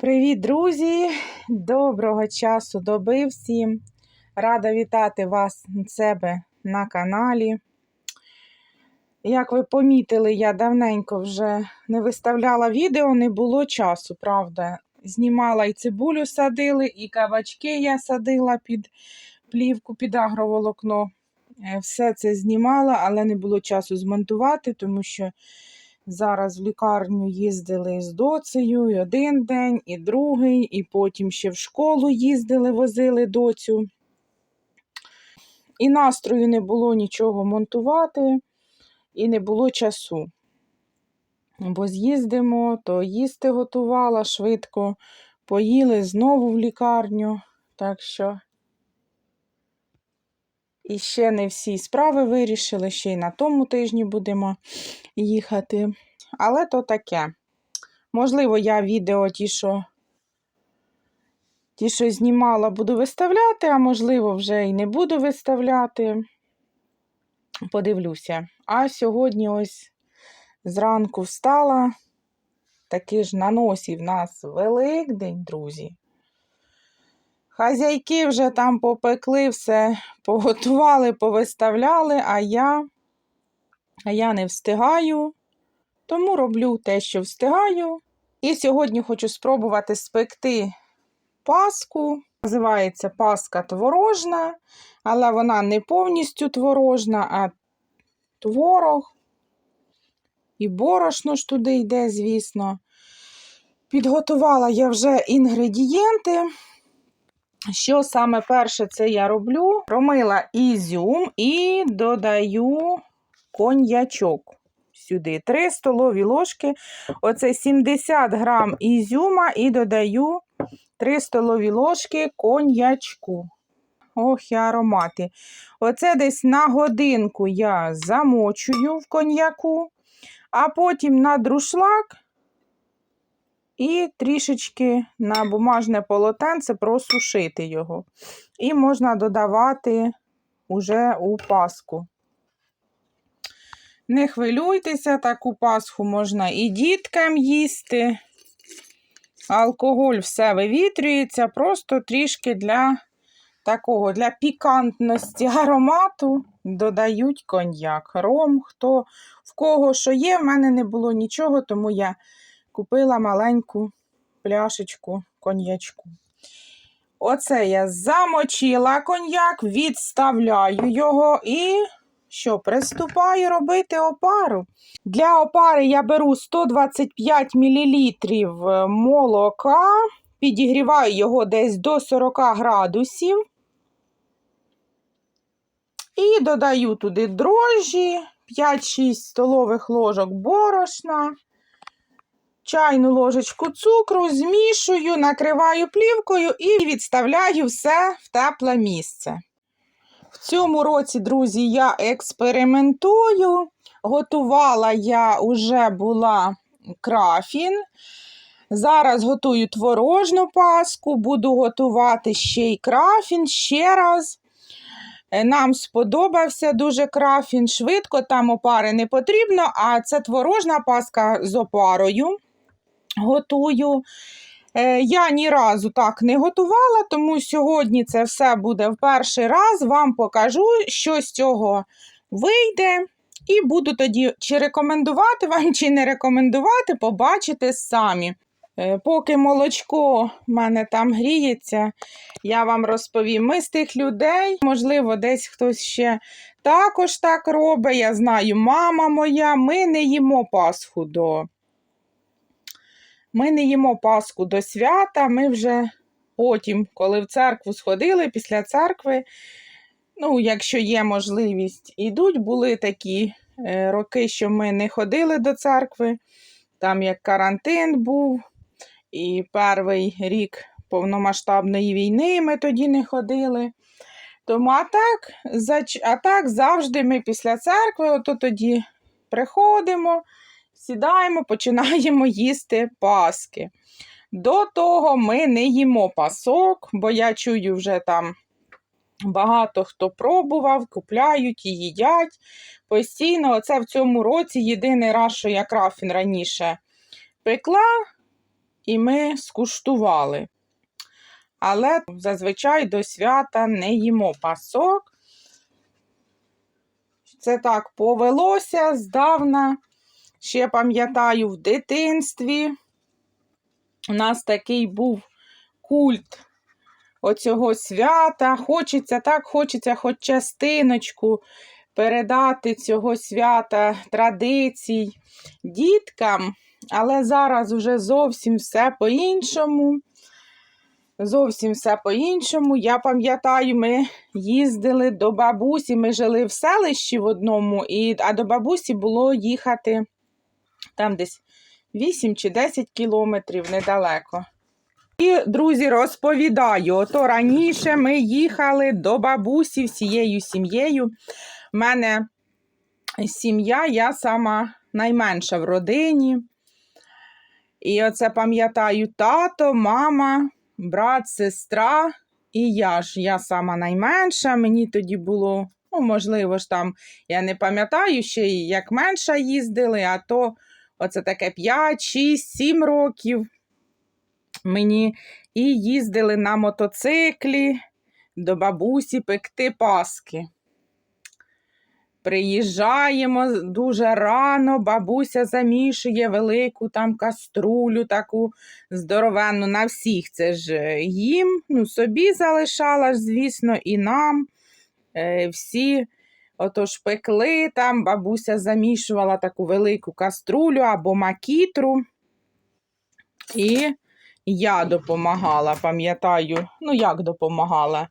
Привіт, друзі! Доброго часу доби всім. Рада вітати вас себе на каналі. Як ви помітили, я давненько вже не виставляла відео, не було часу, правда. Знімала і цибулю садили, і кабачки я садила під плівку, під агроволокно. Е, Все це знімала, але не було часу змонтувати, тому що Зараз в лікарню їздили з доцею і один день, і другий, і потім ще в школу їздили, возили доцю. І настрою не було нічого монтувати, і не було часу. Бо з'їздимо, то їсти готувала швидко, поїли знову в лікарню. Так що і ще не всі справи вирішили, ще й на тому тижні будемо їхати. Але то таке. Можливо, я відео ті, що ті, що знімала, буду виставляти, а можливо, вже і не буду виставляти. Подивлюся. А сьогодні ось зранку встала. Таки ж на носі в нас Великдень, друзі. Хазяйки вже там попекли, все поготували, повиставляли, а я, а я не встигаю, тому роблю те, що встигаю. І сьогодні хочу спробувати спекти паску. Називається паска творожна, але вона не повністю творожна, а творог. І борошно ж туди йде, звісно. Підготувала я вже інгредієнти. Що саме перше це я роблю? Промила ізюм і додаю коньячок. Сюди 3 столові ложки. Оце 70 грам ізюма і додаю 3 столові ложки коньячку. Ох, і аромати. Оце десь на годинку я замочую в коньяку, а потім на друшлак і трішечки на бумажне полотенце просушити його. І можна додавати уже у паску. Не хвилюйтеся, таку пасху можна і діткам їсти. Алкоголь все вивітрюється, просто трішки для такого, для пікантності аромату додають коньяк, ром, хто в кого що є, в мене не було нічого, тому я купила маленьку пляшечку коньячку. Оце я замочила коньяк, відставляю його і що, приступаю робити опару. Для опари я беру 125 мл молока, підігріваю його десь до 40 градусів. І додаю туди дрожжі, 5-6 столових ложок борошна чайну ложечку цукру, змішую, накриваю плівкою і відставляю все в тепле місце. В цьому році, друзі, я експериментую. Готувала я вже була крафін. Зараз готую творожну паску, буду готувати ще й крафін ще раз. Нам сподобався дуже крафін швидко, там опари не потрібно, а це творожна паска з опарою готую. Е, я ні разу так не готувала, тому сьогодні це все буде в перший раз. Вам покажу, що з цього вийде. І буду тоді чи рекомендувати вам, чи не рекомендувати, побачите самі. Е, поки молочко в мене там гріється, я вам розповім. Ми з тих людей, можливо, десь хтось ще також так робить. Я знаю, мама моя, ми не їмо Пасху до ми не їмо Пасху до свята, ми вже потім, коли в церкву сходили, після церкви, ну, якщо є можливість, ідуть, були такі е, роки, що ми не ходили до церкви, там як карантин був, і перший рік повномасштабної війни ми тоді не ходили. Тому а так, а так завжди ми після церкви, ото тоді приходимо сідаємо, починаємо їсти паски. До того ми не їмо пасок, бо я чую, вже там багато хто пробував, купляють і їдять. Постійно, оце в цьому році єдиний раз, що я крафін раніше пекла, і ми скуштували. Але зазвичай до свята не їмо пасок. Це так повелося здавна. Ще пам'ятаю, в дитинстві у нас такий був культ оцього свята. Хочеться так, хочеться хоч частиночку передати цього свята традицій діткам, але зараз вже зовсім все по-іншому. Зовсім все по-іншому. Я пам'ятаю, ми їздили до бабусі, ми жили в селищі в одному, і, а до бабусі було їхати там десь 8 чи 10 кілометрів недалеко. І, друзі, розповідаю, ото раніше ми їхали до бабусі всією сім'єю. У мене сім'я, я сама найменша в родині. І оце пам'ятаю тато, мама, брат, сестра і я ж. Я сама найменша. Мені тоді було, ну, можливо ж там, я не пам'ятаю ще, як менша їздили, а то оце таке 5, 6, 7 років мені і їздили на мотоциклі до бабусі пекти паски. Приїжджаємо дуже рано, бабуся замішує велику там каструлю, таку здоровенну на всіх. Це ж е, їм, ну, собі залишала звісно, і нам. Е, всі отож пекли там, бабуся замішувала таку велику каструлю або макітру. І я допомагала, пам'ятаю, ну як допомагала.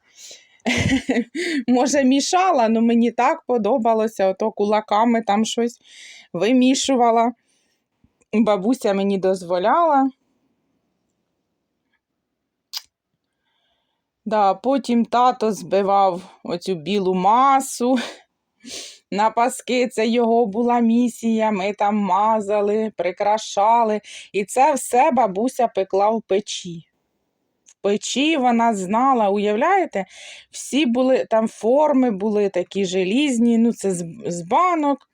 Може, мішала, але мені так подобалося, ото кулаками там щось вимішувала. Бабуся мені дозволяла. Да, потім тато збивав оцю білу масу. На паски це його була місія. Ми там мазали, прикрашали. І це все бабуся пекла в печі. В печі вона знала, уявляєте? Всі були, там форми були такі желізні, ну це з, з банок.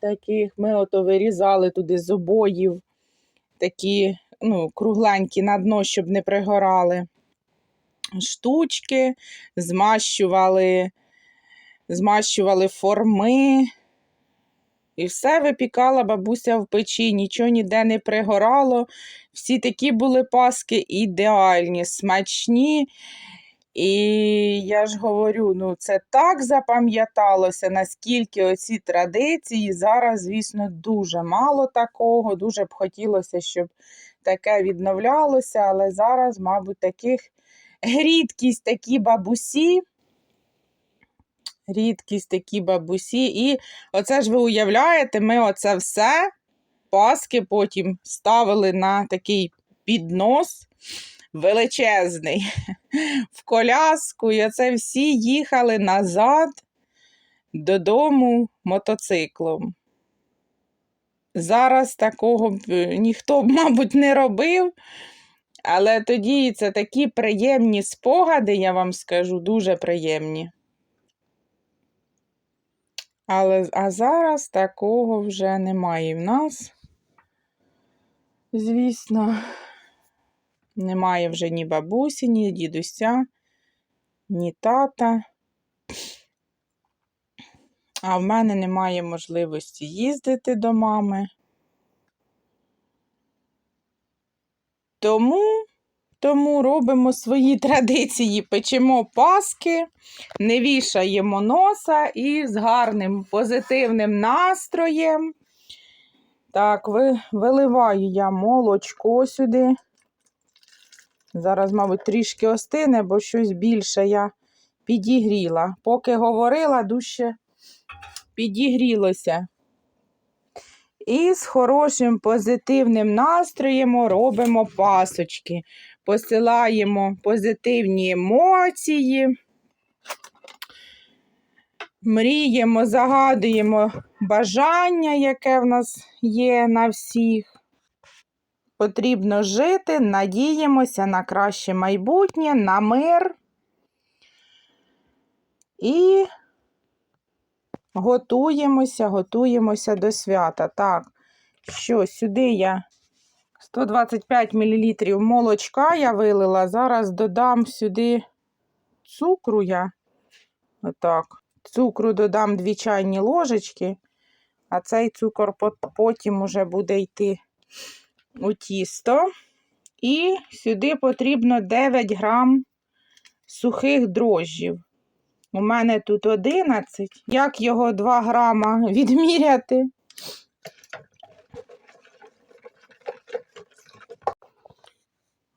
Таких ми ото вирізали туди з обоїв, такі ну, кругленькі на дно, щоб не пригорали. Штучки, змащували, змащували форми. І все випікала бабуся в печі, нічого ніде не пригорало. Всі такі були паски ідеальні, смачні. І я ж говорю, ну це так запам'яталося, наскільки оці традиції зараз, звісно, дуже мало такого. Дуже б хотілося, щоб таке відновлялося, але зараз, мабуть, таких рідкість такі бабусі. Рідкість такі бабусі. І оце ж ви уявляєте, ми оце все паски потім ставили на такий піднос величезний в коляску. І оце всі їхали назад додому мотоциклом. Зараз такого е, ніхто мабуть, не робив. Але тоді це такі приємні спогади, я вам скажу, дуже приємні. Але, а зараз такого вже немає в нас. Звісно, немає вже ні бабусі, ні дідуся, ні тата. А в мене немає можливості їздити до мами. Тому, тому робимо свої традиції, печемо паски, не вішаємо носа і з гарним позитивним настроєм. Так, виливаю я молочко сюди. Зараз, мабуть, трішки остине, бо щось більше я підігріла. Поки говорила, дужче підігрілося. І з хорошим позитивним настроєм робимо пасочки. Посилаємо позитивні емоції. Мріємо, загадуємо бажання, яке в нас є на всіх. Потрібно жити, надіємося на краще майбутнє, на мир. І готуємося, готуємося до свята. Так, Що, сюди я 125 мл молочка я вилила. Зараз додам сюди цукру я. Отак. Цукру додам 2 чайні ложечки, а цей цукор потім уже буде йти у тісто. І сюди потрібно 9 грам сухих дрожжів. У мене тут 11. Як його 2 грама відміряти?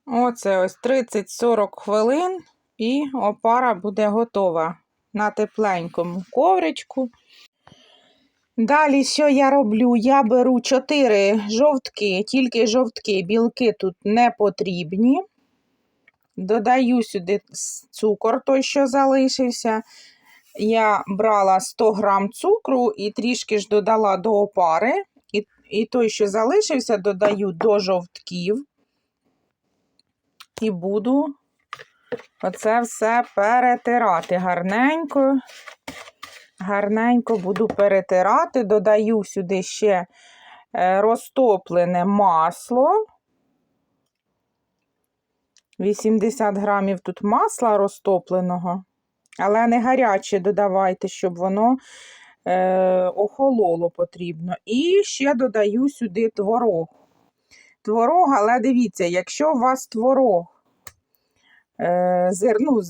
Оце ось 30-40 хвилин і опара буде готова на тепленькому ковричку. Далі, що я роблю? Я беру 4 жовтки, тільки жовтки, білки тут не потрібні. Додаю сюди цукор, той, що залишився. Я брала 100 грам цукру і трішки ж додала до опари. І, і той, що залишився, додаю до жовтків. І буду оце все перетирати гарненько. Гарненько буду перетирати. Додаю сюди ще е, розтоплене масло. 80 грамів тут масла розтопленого, але не гаряче додавайте, щоб воно е, охололо потрібно. І ще додаю сюди творог. Творог, але дивіться, якщо у вас творог е, зер, ну,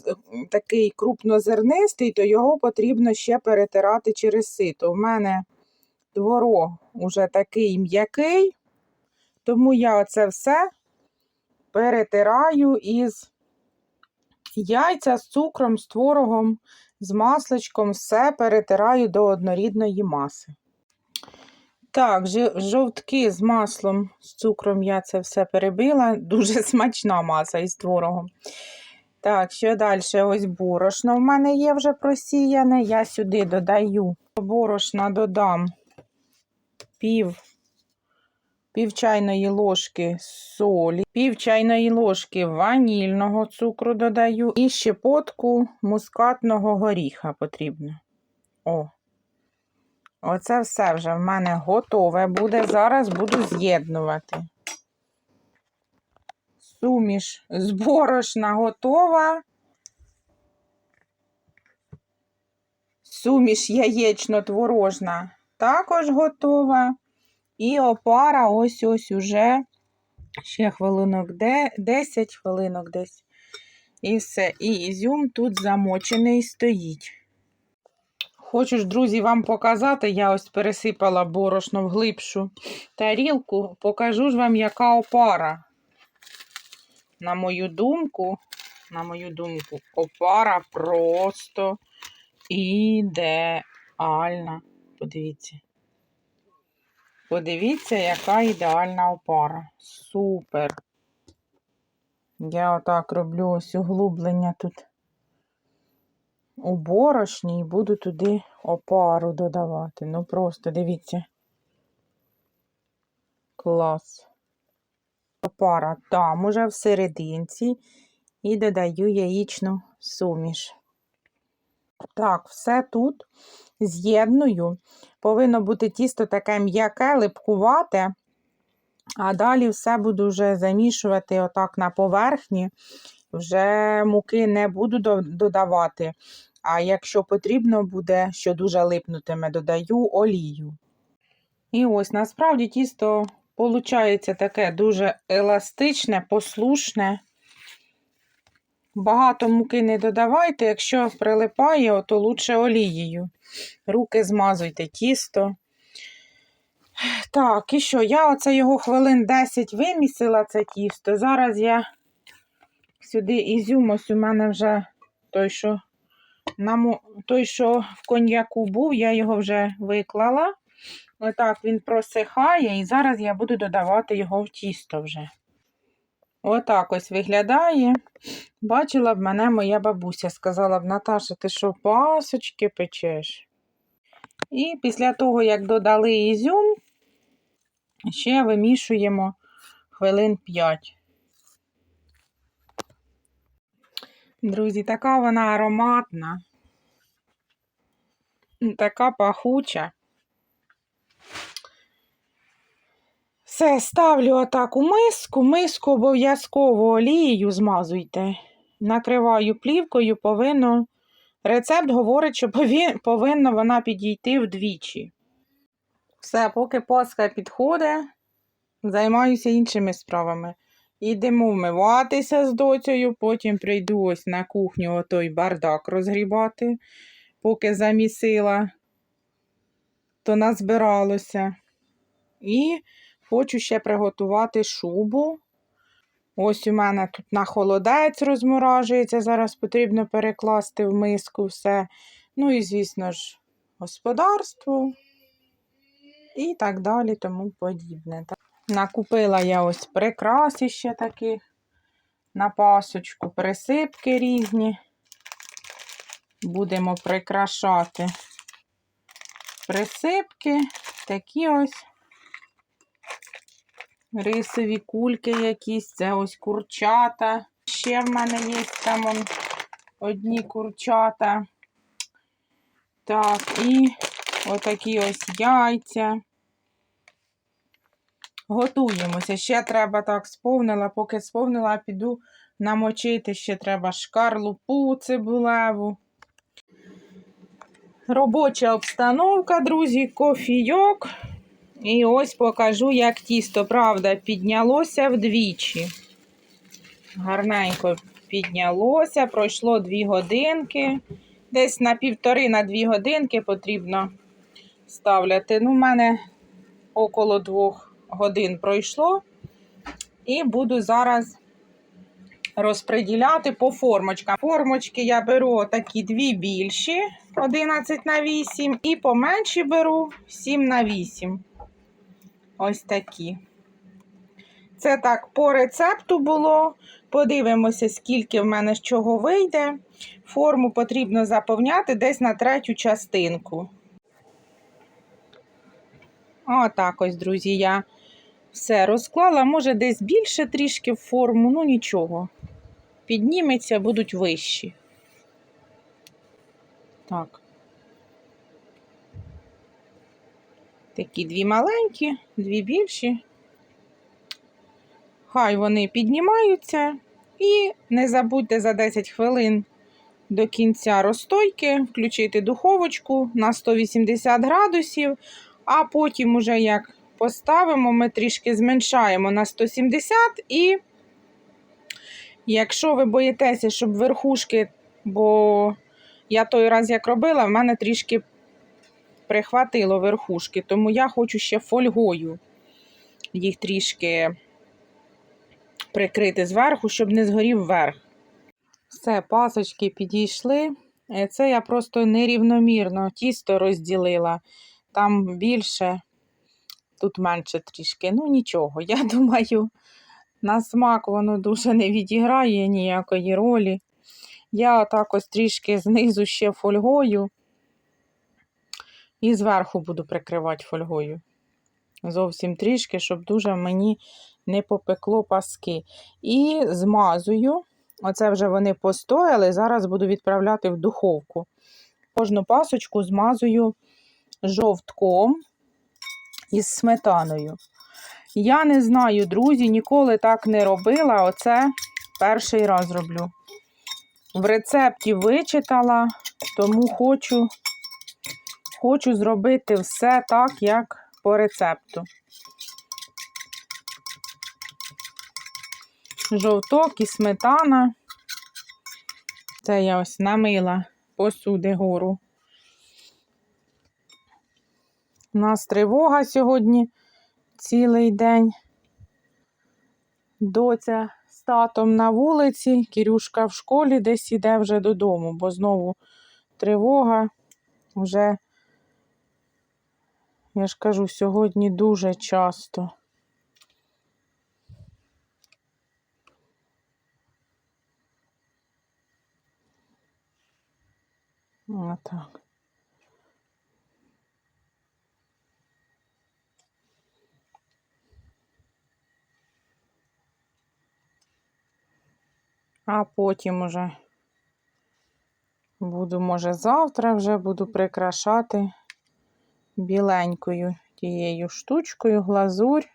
такий крупнозернистий, то його потрібно ще перетирати через сито. У мене творог уже такий м'який, тому я оце все перетираю із яйця з цукром, з творогом, з масличком, все перетираю до однорідної маси. Так, жовтки з маслом, з цукром я це все перебила. Дуже смачна маса із творогом. Так, що далі? Ось борошно в мене є вже просіяне. Я сюди додаю борошна додам пів, пів чайної ложки солі, пів чайної ложки ванільного цукру додаю і щепотку мускатного горіха потрібно. О, оце все вже в мене готове буде. Зараз буду з'єднувати. Суміш з борошна готова. Суміш яєчно-творожна також готова. І опара ось ось уже ще хвилинок де- 10 хвилинок десь. І все. І ізюм тут замочений стоїть. Хочу ж, друзі, вам показати, я ось пересипала борошно в глибшу тарілку. Покажу ж вам, яка опара. На мою думку, на мою думку, опара просто ідеальна. Подивіться. Подивіться, яка ідеальна опара. Супер. Я отак роблю ось углублення тут у борошні і буду туди опару додавати. Ну просто дивіться. Клас. Опара там уже всерединці і додаю яєчну суміш. Так, все тут з'єдную. Повинно бути тісто таке м'яке, липкувате. А далі все буду вже замішувати отак на поверхні. Вже муки не буду додавати. А якщо потрібно буде, що дуже липнутиме, додаю олію. І ось насправді тісто виходить таке дуже еластичне, послушне. Багато муки не додавайте, якщо прилипає, то лучше олією. Руки змазуйте тісто. Так, і що? Я оце його хвилин 10 вимісила, це тісто. Зараз я сюди ізюм, ось у мене вже той, що, на, той, що в коньяку був, я його вже виклала. Отак він просихає, і зараз я буду додавати його в тісто вже. Отак ось виглядає. Бачила б мене моя бабуся, сказала б, Наташа, ти що, пасочки печеш? І після того, як додали ізюм, ще вимішуємо хвилин 5. Друзі, така вона ароматна, така пахуча. Все, ставлю отак у миску. Миску обов'язково олією змазуйте. Накриваю плівкою, повинно. Рецепт говорить, що повинна вона підійти вдвічі. Все, поки паска підходить, займаюся іншими справами. Ідемо вмиватися з доцею, потім прийду ось на кухню отой бардак розгрібати, поки замісила, то назбиралося. І хочу ще приготувати шубу. Ось у мене тут на холодець розморажується, зараз потрібно перекласти в миску все. Ну і, звісно ж, господарство і так далі, тому подібне. Накупила я ось прикраси ще таких на пасочку, присипки різні. Будемо прикрашати присипки, такі ось рисові кульки якісь, це ось курчата. Ще в мене є там он, одні курчата. Так, і отакі ось яйця. Готуємося. Ще треба так сповнила, поки сповнила, піду намочити. Ще треба шкарлупу цибулеву. Робоча обстановка, друзі, кофійок. І ось покажу, як тісто, правда, піднялося вдвічі. Гарненько піднялося, пройшло дві годинки. Десь на півтори на дві годинки потрібно ставляти. Ну, в мене около двох годин пройшло. І буду зараз розподіляти по формочкам. Формочки я беру такі дві більші, 11 на 8, і поменші беру 7 на 8. Ось такі. Це так по рецепту було. Подивимося, скільки в мене з чого вийде. Форму потрібно заповняти десь на третю частинку. Отак ось, друзі, я все розклала. Може, десь більше трішки в форму, ну нічого. Підніметься, будуть вищі. Так. Такі дві маленькі, дві більші. Хай вони піднімаються. І не забудьте за 10 хвилин до кінця розстойки включити духовочку на 180 градусів, а потім, уже як поставимо, ми трішки зменшаємо на 170 і якщо ви боїтеся, щоб верхушки, бо я той раз як робила, в мене трішки прихватило верхушки, тому я хочу ще фольгою їх трішки прикрити зверху, щоб не згорів верх. Все, пасочки підійшли. Е, Це я просто нерівномірно тісто розділила. Там більше, тут менше трішки. Ну нічого, я думаю, на смак воно дуже не відіграє ніякої ролі. Я отак ось трішки знизу ще фольгою. І зверху буду прикривати фольгою. Зовсім трішки, щоб дуже мені не попекло паски. І змазую. Оце вже вони постояли. Зараз буду відправляти в духовку. Кожну пасочку змазую жовтком із сметаною. Я не знаю, друзі, ніколи так не робила. Оце перший раз роблю. В рецепті вичитала, тому хочу, хочу зробити все так, як по рецепту. Жовток і сметана. Це я ось намила посуди гору. У нас тривога сьогодні цілий день. Доця з татом на вулиці, Кірюшка в школі десь іде вже додому, бо знову тривога вже, я ж кажу, сьогодні дуже часто. Отак. А потім уже буду, може, завтра вже буду прикрашати біленькою тією штучкою, глазурь.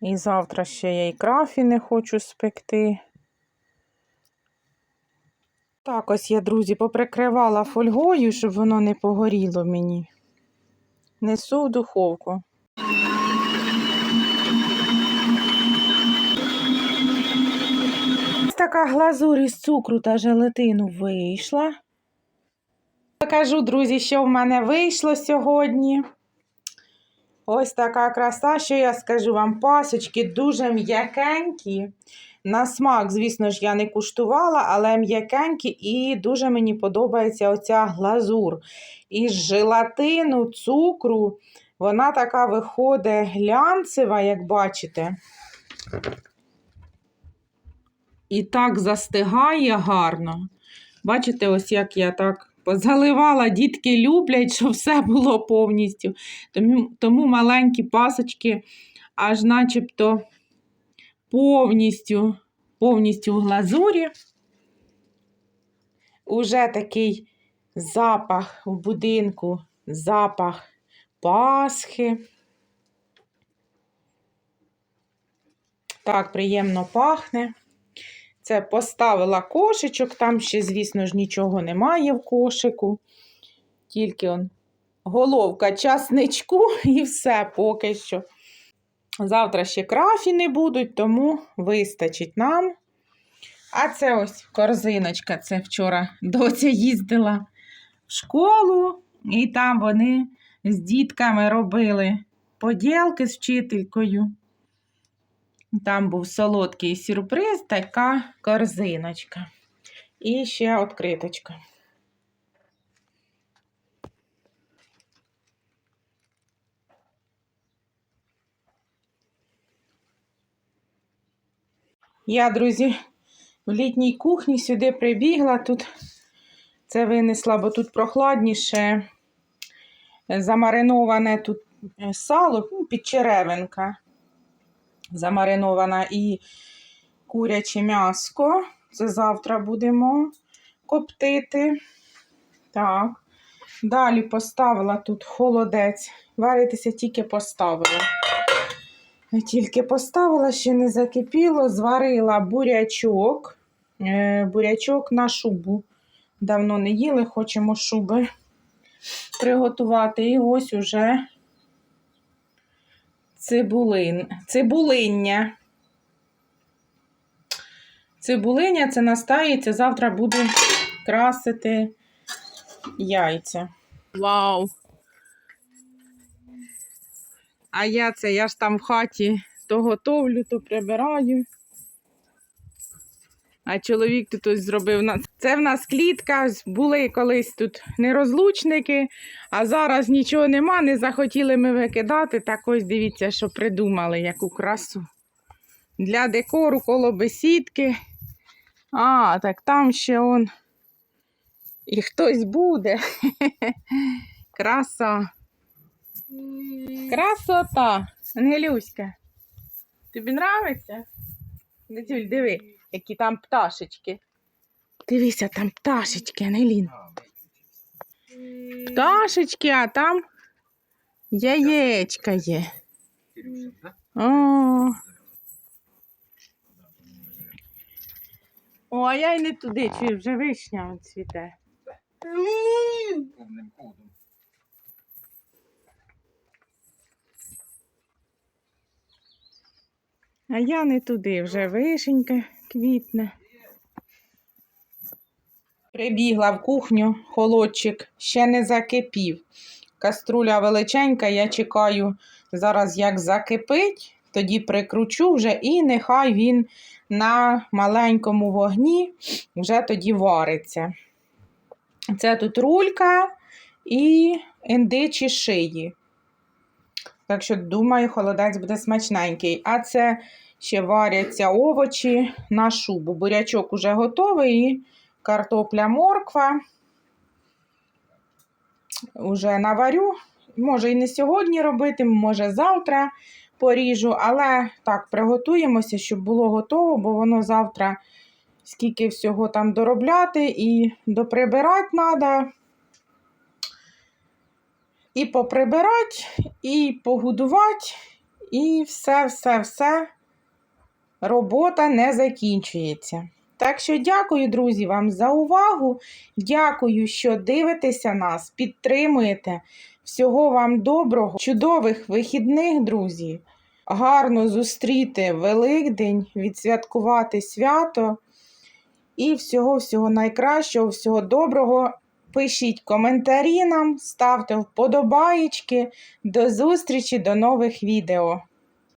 І завтра ще я і крафіни хочу спекти. Так, ось я, друзі, поприкривала фольгою, щоб воно не погоріло мені. Несу в духовку. Така глазурь із цукру та желатину вийшла. Покажу, друзі, що в мене вийшло сьогодні. Ось така краса, що я скажу вам, пасочки дуже м'якенькі. На смак, звісно ж, я не куштувала, але м'якенькі і дуже мені подобається оця глазур. Із желатину, цукру. Вона така виходить глянцева, як бачите. І так застигає гарно. Бачите, ось як я так позаливала, дітки люблять, щоб все було повністю. Тому, тому маленькі пасочки аж начебто повністю, повністю в глазурі. Уже такий запах в будинку, запах Пасхи. Так, приємно пахне. Це поставила кошечок, там ще, звісно ж, нічого немає в кошику. Тільки он головка часничку і все поки що. Завтра ще крафіни будуть, тому вистачить нам. А це ось корзиночка. Це вчора доця їздила в школу, і там вони з дітками робили поділки з вчителькою. Там був солодкий сюрприз, така корзиночка. І ще відкриточка. Я, друзі, в літній кухні сюди прибігла, тут це винесла, бо тут прохладніше замариноване тут е, сало, ну, підчеревинка замаринована і куряче м'яско. Це завтра будемо коптити. Так. Далі поставила тут холодець. Варитися тільки поставила. Тільки поставила, ще не закипіло, зварила бурячок. Е, бурячок на шубу. Давно не їли, хочемо шуби приготувати. І ось уже цибулин, цибулиння. Цибулиня це настається, завтра буду красити яйця. Вау! А я це, я ж там в хаті то готовлю, то прибираю. А чоловік тут ось зробив нас. Це в нас клітка, були колись тут нерозлучники, а зараз нічого нема, не захотіли ми викидати. Так ось дивіться, що придумали, яку красу. Для декору коло бесідки. А, так там ще он. І хтось буде. Краса. Красота. Ангелюська. Тобі нравиться? Дитюль, диви, які там пташечки. Дивися, там пташечки, Ангелін. Пташечки, а там яєчка є. О. О, а я й не туди, чи вже вишня он цвіте. повним ходом. А я не туди, вже вишенька квітне. Прибігла в кухню, холодчик ще не закипів. Каструля величенька, я чекаю зараз, як закипить, тоді прикручу вже і нехай він на маленькому вогні вже тоді вариться. Це тут рулька і індичі шиї. Так що, думаю, холодець буде смачненький. А це ще варяться овочі на шубу. Бурячок уже готовий, і картопля морква. Уже наварю. Може і не сьогодні робити, може завтра поріжу, але так, приготуємося, щоб було готово, бо воно завтра скільки всього там доробляти і доприбирати треба. І поприбирати, і погодувати, І все, все, все. Робота не закінчується. Так що дякую, друзі, вам за увагу. Дякую, що дивитеся нас, підтримуєте. Всього вам доброго, чудових вихідних, друзі. Гарно зустріти Великдень, відсвяткувати свято. І всього-всього найкращого, всього доброго. Пишіть коментарі нам, ставте вподобаєчки. До зустрічі, до нових відео.